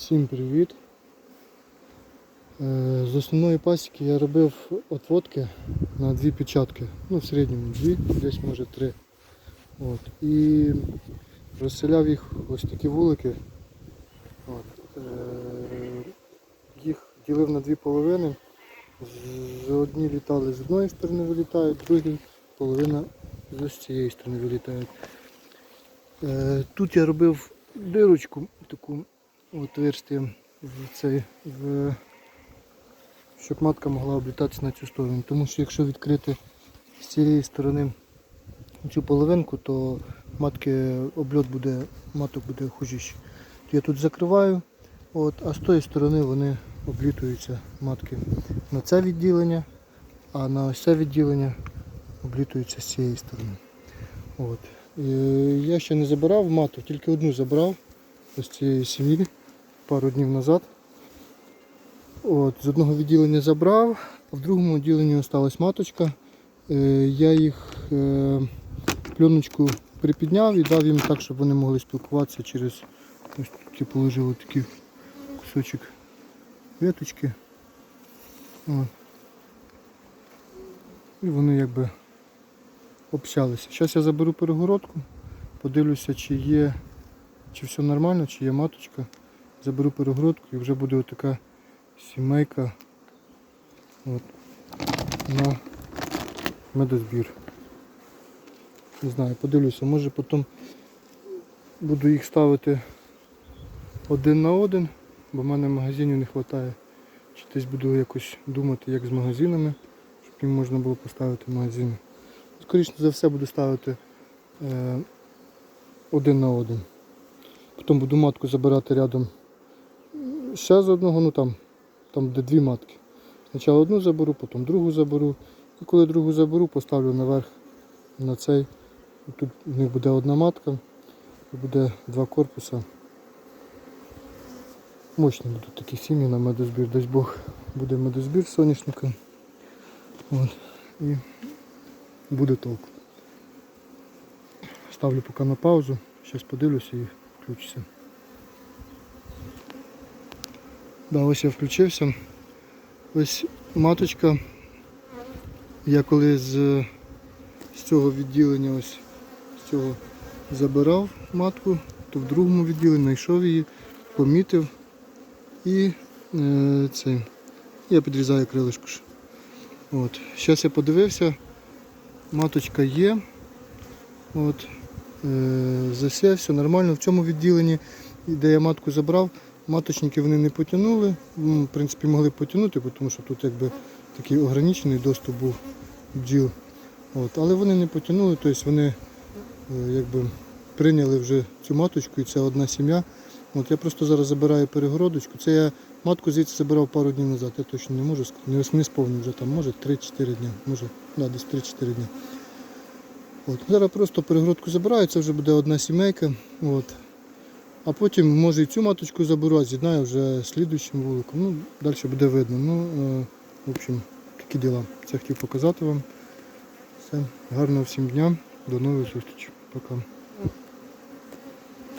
Всім привіт! Е, З основної пасіки я робив отводки на дві печатки. Ну, в середньому дві, десь може три. От. І розселяв їх ось такі вулики. От. Е, Їх ділив на дві половини. З одні літали з одної сторони вилітають, другі половина з цієї сторони вилітають. Е, Тут я робив дирочку таку отверстие в цей, в, щоб матка могла облітатися на цю сторону. Тому що якщо відкрити з цієї сторони цю половинку, то матки обльот буде, маток буде хужіше. Я тут закриваю, от, а з тої сторони вони облітуються матки на це відділення, а на ось це відділення облітуються з цієї сторони. От. Е, Я ще не забирав маток, тільки одну забрав ось цієї сім'ї пару днів назад. От, з одного відділення забрав, а в другому відділенні осталась маточка. Е, Я їх е, пленочку припідняв і дав їм так, щоб вони могли спілкуватися через ось тут я положив такий кусочок веточки. От. І вони якби общалися. Зараз я заберу перегородку, подивлюся, чи є, чи все нормально, чи є маточка. Заберу перегородку і вже буде отака сімейка от, на медозбір. Не знаю, подивлюся, може потім буду їх ставити один на один, бо в мене магазинів не вистачає. Чи десь буду якось думати, як з магазинами, щоб їм можна було поставити магазини. Скоріше за все буду ставити е, один на один. Потім буду матку забирати рядом ще з одного, ну там, там де дві матки. Спочатку одну заберу, потім другу заберу. І коли другу заберу, поставлю наверх на цей. Тут в них буде одна матка і буде два корпуса. Мощні будуть такі сім'ї на медозбір, дасть Бог буде медозбір соняшника. От. І буде толк. Ставлю поки на паузу, зараз подивлюся і включуся. Да, ось я включився. Ось маточка. Я коли з, з цього відділення ось з цього забирав матку, то в другому відділенні знайшов її, помітив і е, це, я підрізаю крилишко. ж. От. Зараз я подивився, маточка є. От. Е, засів, все нормально. В цьому відділенні, де я матку забрав, маточники вони не потягнули. М, В принципі, могли потягнути, тому що тут якби такий ограничений доступ був бджіл. От. Але вони не потягнули, тобто вони е, якби прийняли вже цю маточку і це одна сім'я. От я просто зараз забираю перегородочку. Це я матку звідси забирав пару днів назад, я точно не можу. Не, не сповню вже там, може 3-4 дні. Може, да, десь 3-4 дні. От. Зараз просто перегородку забираю, це вже буде одна сімейка. От. А потім може і цю маточку заберу, а з'єднаю вже слідуючим вуликом. Ну, далі буде видно. Ну, е, в общем, такі діла. Це хотів показати вам. Все. Гарного всім дня. До нових зустрічей. Пока.